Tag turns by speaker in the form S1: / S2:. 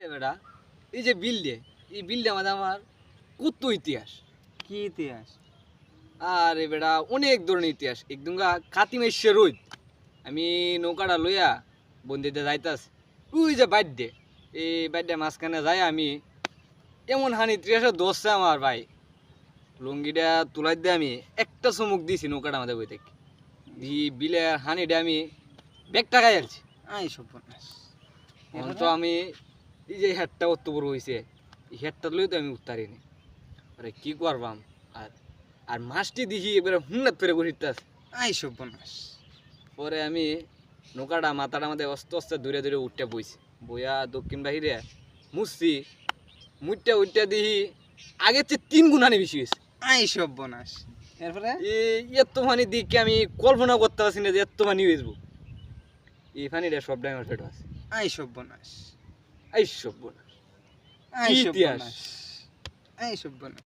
S1: বেটা এই যে বিলডে এই বিলডে আমাদের আমার কত ইতিহাস।
S2: কি ইতিহাস?
S1: আর বেটা অনেক ধরনের ইতিহাস। একদমগা কাতিমেশ্বর রোদ। আমি নৌকাটা লইয়া বন্দিতে যাইতাস ওই যে বাড্ডে এই বাড্ডে মাঝখানে যাই আমি এমন হানি ত্রিয়াশে দশছে আমার ভাই। লুঙ্গিটা তুলাই দিয়ে আমি একটা চমুক দিছি নৌকাটা আমাদের বই থেকে দি বিলে হানিটা আমি ব্যাগ টাকাই আলছি
S2: আই
S1: তো আমি এই যে হেডটা অত বড় হয়েছে এই হেডটা লই তো আমি উত্তারিনি। আরে কি করবাম? আর আর মাছটি দেখি এবারে হুন্নাত ফেরে ঘুরিতাস
S2: আই সর্বনাশ।
S1: পরে আমি নৌকাটা মাথাটা আমাদের অস্তে আস্তে দূরে দূরে উঠতে বইছি। বইয়া দক্ষিণ বাহিরে মুছছি। মুটটা উঠতে দেখি আগের চেয়ে তিন গুণানি বেশি হয়েছে
S2: আই সর্বনাশ। এরপরে?
S1: এই এত পানি দিকে আমি কল্পনা করতে পারছি না যে এত পানি হয়েছবো এই পানিটা সব ডাইমার ফেট আছে।
S2: আই সর্বনাশ।
S1: এই সব
S2: না এই সর্বনাশ